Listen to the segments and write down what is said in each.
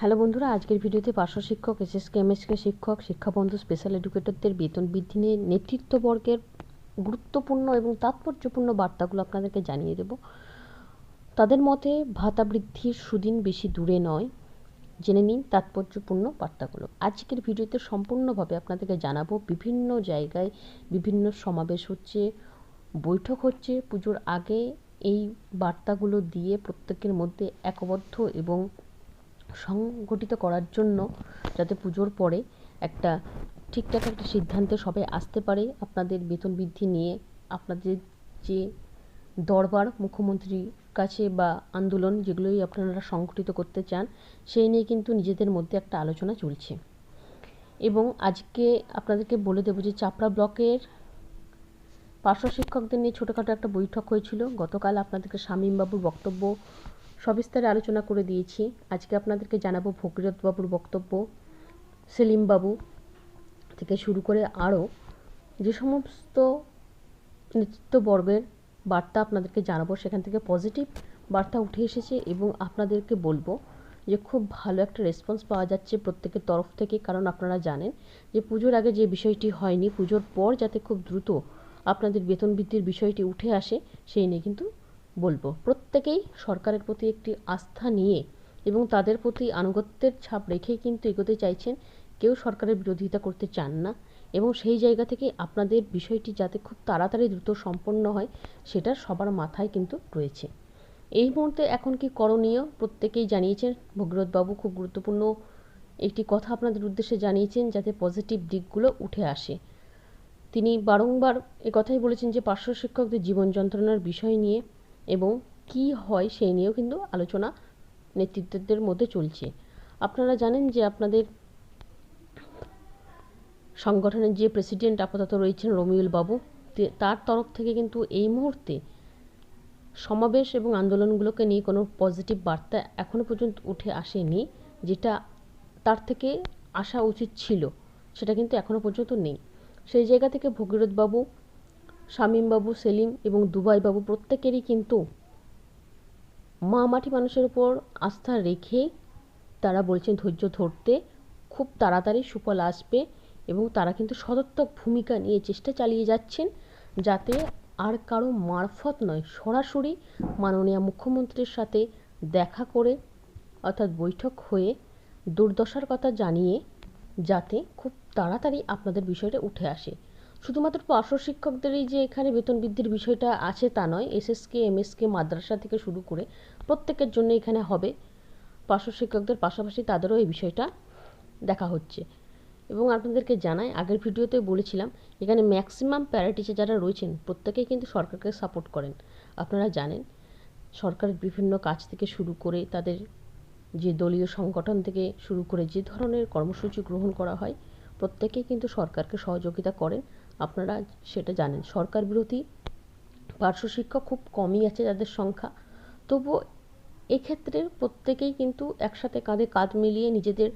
Hello বন্ধুরা, আজকের ভিডিওতে পার্শ্ব শিক্ষক এসএসকে এমএসকে শিক্ষক, শিক্ষাবন্ধু স্পেশাল এডুকেটরদের বেতন বৃদ্ধি নিয়ে নেতৃত্ববর্গের গুরুত্বপূর্ণ এবং তাৎপর্যপূর্ণ বার্তাগুলো আপনাদেরকে জানিয়ে দেব। তাদের মতে, ভাতা বৃদ্ধির সুদিন বেশি দূরে নয়। জেনে নিন তাৎপর্যপূর্ণ বার্তাগুলো। আজকের ভিডিওতে সম্পূর্ণভাবে আপনাদেরকে জানাব, বিভিন্ন জায়গায় বিভিন্ন সমাবেশ হচ্ছে, বৈঠক হচ্ছে, পুজোর আগে এই বার্তাগুলো দিয়ে প্রত্যেকের মধ্যে একবদ্ধ এবং সংগঠিত করার জন্য যাতে পুজোর পরে একটা ঠিকঠাক একটা সিদ্ধান্তে সবাই আসতে পারে, আপনাদের বেতন বৃদ্ধি নিয়ে আপনাদের যে দরবার মুখ্যমন্ত্রীর কাছে বা আন্দোলন যেগুলোই আপনারা সংগঠিত করতে চান, সেই নিয়ে কিন্তু নিজেদের মধ্যে একটা আলোচনা চলছে। এবং আজকে আপনাদেরকে বলে দেবো যে চাপড়া ব্লকের পার্শ্ব শিক্ষকদের নিয়ে ছোটোখাটো একটা বৈঠক হয়েছিল। গতকাল আপনাদেরকে শামীমবাবুর বক্তব্য সবিস্তারে আলোচনা করে দিয়েছি। আজকে আপনাদেরকে জানাব বাবুর বক্তব্য, সেলিমবাবু থেকে শুরু করে আরও যে সমস্ত নেতৃত্ববর্গের বার্তা আপনাদেরকে জানাব, সেখান থেকে পজিটিভ বার্তা উঠে এসেছে এবং আপনাদেরকে বলব যে খুব ভালো একটা রেসপন্স পাওয়া যাচ্ছে প্রত্যেকের তরফ থেকে। কারণ আপনারা জানেন যে পুজোর আগে যে বিষয়টি হয়নি, পুজোর পর যাতে খুব দ্রুত আপনাদের বেতন বৃদ্ধির বিষয়টি উঠে আসে, সেই নিয়ে কিন্তু বলব। প্রত্যেকেই সরকারের প্রতি একটি আস্থা নিয়ে এবং তাদের প্রতি আনুগত্যের ছাপ রেখেই কিন্তু এগোতে চাইছেন। কেউ সরকারের বিরোধিতা করতে চান না এবং সেই জায়গা থেকে আপনাদের বিষয়টি যাতে খুব তাড়াতাড়ি দ্রুত সম্পন্ন হয়, সেটা সবার মাথায় কিন্তু রয়েছে। এই মুহূর্তে এখন কি করণীয়? প্রত্যেকেই জানিয়েছেন, ভগীরথবাবু খুব গুরুত্বপূর্ণ একটি কথা আপনাদের উদ্দেশ্যে জানিয়েছেন যাতে পজিটিভ দিকগুলো উঠে আসে। তিনি বারংবার কথাই বলেছেন যে পার্শ্ব শিক্ষকদের জীবন যন্ত্রণার বিষয় নিয়ে এবং কি হয় সেই নিয়েও কিন্তু আলোচনা নেতৃত্বদের মধ্যে চলছে। আপনারা জানেন যে আপনাদের সংগঠনের যে প্রেসিডেন্ট আপাতত রয়েছেন রমিউল বাবু তার তরফ থেকে কিন্তু এই মুহূর্তে সমাবেশ এবং আন্দোলনগুলোকে নিয়ে কোনো পজিটিভ বার্তা এখনও পর্যন্ত উঠে আসেনি, যেটা তার থেকে আসা উচিত ছিল, সেটা কিন্তু এখনও পর্যন্ত নেই। সেই জায়গা থেকে ভগীরথবাবু শামীমবাবু, সেলিম এবং দুবাইবাবু প্রত্যেকেরই কিন্তু মা মাটি মানুষের উপর আস্থা রেখে তারা বলছেন ধৈর্য ধরতে খুব তাড়াতাড়ি সুফল আসবে এবং তারা কিন্তু সদর্থক ভূমিকা নিয়ে চেষ্টা চালিয়ে যাচ্ছেন যাতে আর কারও মারফত নয়, সরাসরি মাননীয় মুখ্যমন্ত্রীর সাথে দেখা করে অর্থাৎ বৈঠক হয়ে দুর্দশার কথা জানিয়ে যাতে খুব তাড়াতাড়ি আপনাদের বিষয়টা উঠে আসে। শুধুমাত্র পার্শ্ব শিক্ষকদেরই যে এখানে বেতন বৃদ্ধির বিষয়টা আছে তা নয় এসএসকে এমএসকে মাদ্রাসা থেকে শুরু করে প্রত্যেকের জন্য এখানে হবে। পার্শ্ব শিক্ষকদের পাশাপাশি তাদেরও এই বিষয়টা দেখা হচ্ছে। এবং আপনাদেরকে জানাই, আগের ভিডিওতে বলেছিলাম, এখানে ম্যাক্সিমাম প্যারা টিচার যারা রয়েছেন, প্রত্যেকেই কিন্তু সরকারকে সাপোর্ট করেন। আপনারা জানেন সরকারের বিভিন্ন কাজ থেকে শুরু করে তাদের যে দলীয় সংগঠন থেকে শুরু করে যে ধরনের কর্মসূচি গ্রহণ করা হয়, প্রত্যেকেই কিন্তু সরকারকে সহযোগিতা করেন। আপনারা সেটা জানেন। সরকার বিরোধী পার্শ্ব শিক্ষক খুব কমই আছে যাদের সংখ্যা। তবুও এক্ষেত্রে প্রত্যেকেই কিন্তু একসাথে কাঁধে কাঁধ মিলিয়ে নিজেদের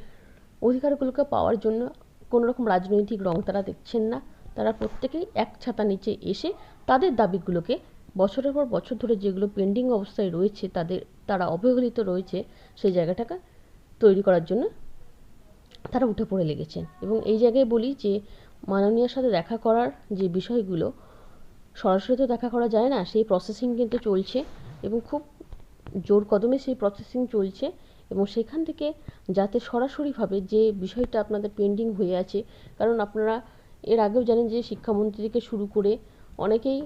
অধিকারগুলোকে পাওয়ার জন্য কোনো রকম রাজনৈতিক রং তারা দেখছেন না। তারা প্রত্যেকেই এক ছাতা নিচে এসে তাদের দাবিগুলোকে বছরের পর বছর ধরে যেগুলো পেন্ডিং অবস্থায় রয়েছে, তাদের, তারা অবহেলিত রয়েছে, সেই জায়গাটাকে তৈরি করার জন্য তারা উঠে পড়ে লেগেছেন। এবং এই জায়গায় বলি যে মাননীয়ার সাথে দেখা করার যে বিষয়গুলো, সরাসরি তো দেখা করা যায় না, সেই প্রসেসিং কিন্তু চলছে এবং খুব জোর কদমে সেই প্রসেসিং চলছে এবং সেখান থেকে যাতে সরাসরিভাবে যে বিষয়টা আপনাদের পেন্ডিং হয়ে আছে, কারণ আপনারা এর আগেও জানেন যে শিক্ষামন্ত্রী থেকে শুরু করে অনেকেই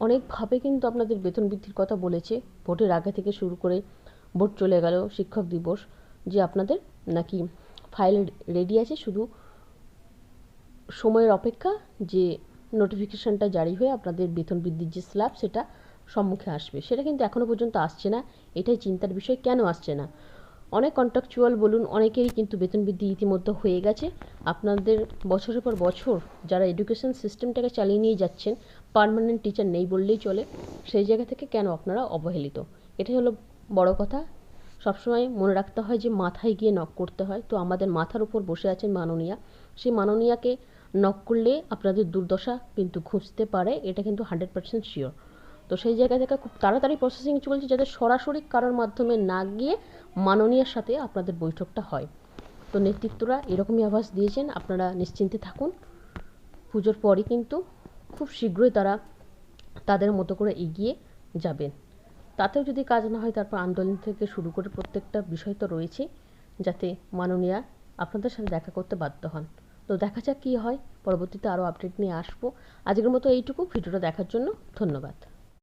অনেকভাবে কিন্তু আপনাদের বেতন বৃদ্ধির কথা বলেছে, ভোটের আগে থেকে শুরু করে ভোট চলে গেল, শিক্ষক দিবস যে আপনাদের নাকি ফাইল রেডি আছে, শুধু সময়ের অপেক্ষা যে নোটিফিকেশানটা জারি হয়ে আপনাদের বেতন বৃদ্ধির যে স্ল্যাব সেটা সম্মুখে আসবে। সেটা কিন্তু এখনও পর্যন্ত আসছে না। এটাই চিন্তার বিষয়, কেন আসছে না? অনেক কন্ট্রাকচুয়াল বলুন, অনেকেরই কিন্তু বেতন বৃদ্ধি ইতিমধ্যে হয়ে গেছে। আপনাদের বছরের পর বছর যারা এডুকেশন সিস্টেমটাকে চালিয়ে নিয়ে যাচ্ছেন পারমানেন্ট টিচার নেই বললেই চলে, সেই জায়গা থেকে কেন আপনারা অবহেলিত? এটাই হলো বড় কথা। সবসময় মনে রাখতে হয় যে মাথায় গিয়ে নক করতে হয়। তো আমাদের মাথার উপর বসে আছেন মাননীয়া। সেই মাননীয়াকে নক করলে আপনাদের দুর্দশা কিন্তু খুঁজতে পারে, এটা কিন্তু হান্ড্রেড পার্সেন্ট শিওর তো সেই জায়গা থেকে খুব তাড়াতাড়ি প্রসেসিং চলছে যাতে সরাসরি কারোর মাধ্যমে না গিয়ে মাননীয়ার সাথে আপনাদের বৈঠকটা হয়। তো নেতৃত্বরা এরকমই আভাস দিয়েছেন, আপনারা নিশ্চিন্তে থাকুন। পুজোর পরই কিন্তু খুব শীঘ্রই তারা তাদের মতো করে এগিয়ে যাবেন। তাতেও যদি কাজ না হয়, তারপর আন্দোলন থেকে শুরু করে প্রত্যেকটা বিষয় তো রয়েছে, যাতে মাননীয়া আপনাদের সাথে দেখা করতে বাধ্য হন। তো দেখা যাক কী হয়। পরবর্তীতে আরও আপডেট নিয়ে আসব। আজকের মতো এইটুকু। ভিডিওটা দেখার জন্য ধন্যবাদ।